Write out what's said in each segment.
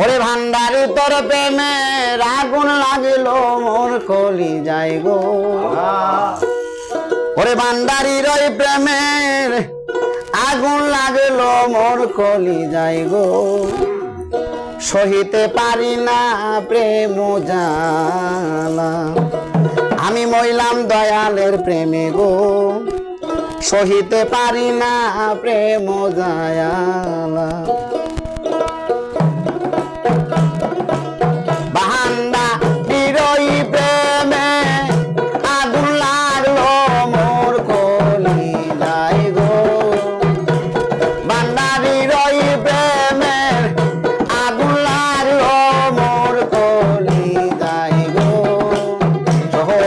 ওরে ভান্ডারি, তোর প্রেমে আগুন লাগিল, মোর কলি যাই গো। ওরে ভান্ডারি রই প্রেমের আগুন লাগিল, মোর কলি যাই গো। সহিতে পারি না প্রেম জালা আমি মইলাম দয়ালের প্রেমে গো। সহিতে পারি না প্রেম জায়ালা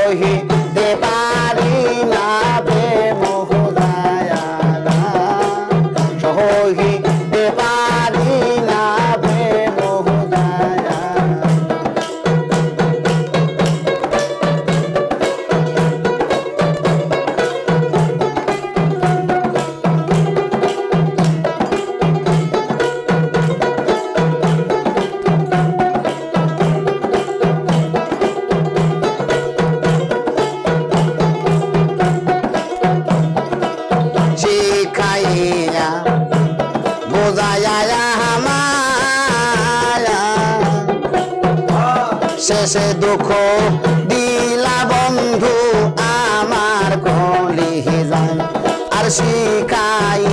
রহিত শেষে দুঃখ দিলা বন্ধু আমার কলি আর শিখাই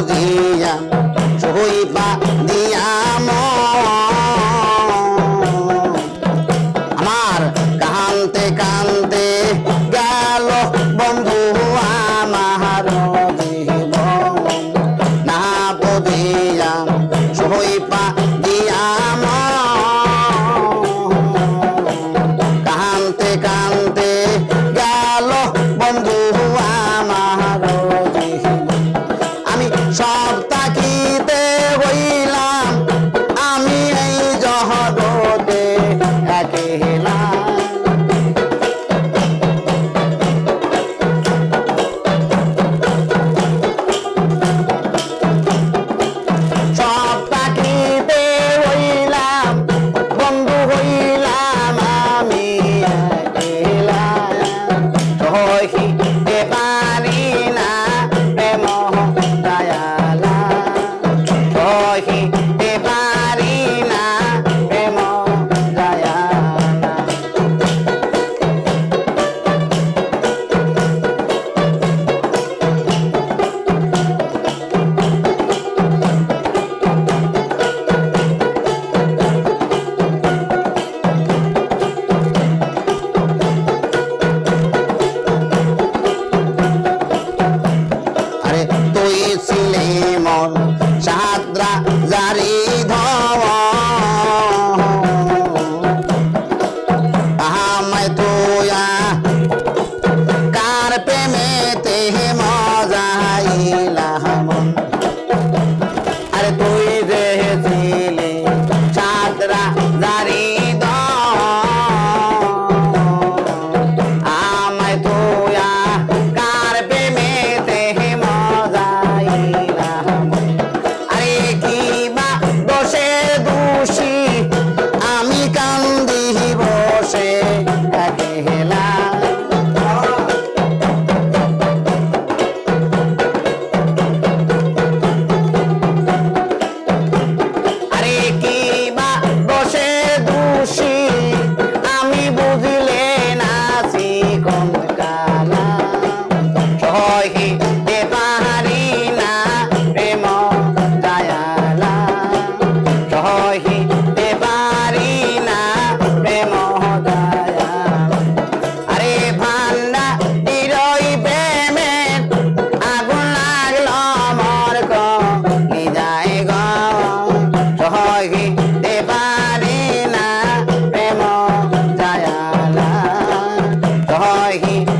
দিয়া সইবা போயா Medellín.